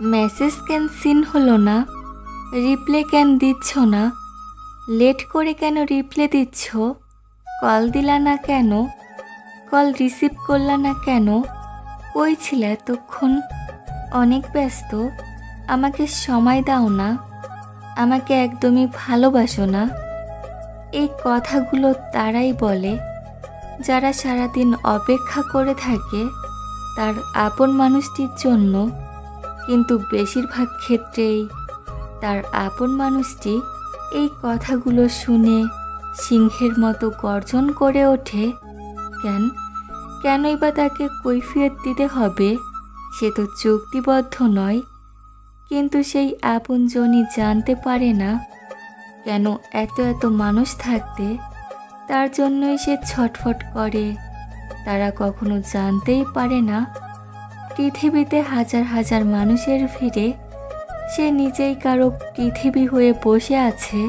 Message কেন scene হলো না? রিপ্লে কেন দিচ্ছ না? লেট করে কেন রিপ্লে দিচ্ছ? কল দিলা না কেন? কল রিসিভ করলা না কেন? কই ছিল এতক্ষণ? অনেক ব্যস্ত। আমাকে সময় দাও না। আমাকে একদমই ভালোবাসো না। এই কথাগুলো তারাই বলে। যারা সারাদিন অপেক্ষা করে থাকে, তার আপন মানুষটির জন্য কিন্তু বেশিরভাগ ক্ষেত্রেই তার আপন মানুষটি এই কথাগুলো শুনে সিংহের মতো গর্জন করে ওঠে, কেন? কেনই বা তাকে কৈফিয়ত দিতে হবে? সে তো চুক্তিবদ্ধ নয়। কিন্তু সেই আপনজনই জানতে পারে না কেন এত এত মানুষ থাকতে। তার জন্যই সে ছটফট করে। তারা কখনো জানতেই পারে না পৃথিবীতে হাজার হাজার মানুষের ভিড়ে সে নিজেই কারও পৃথিবী হয়ে বসে আছে।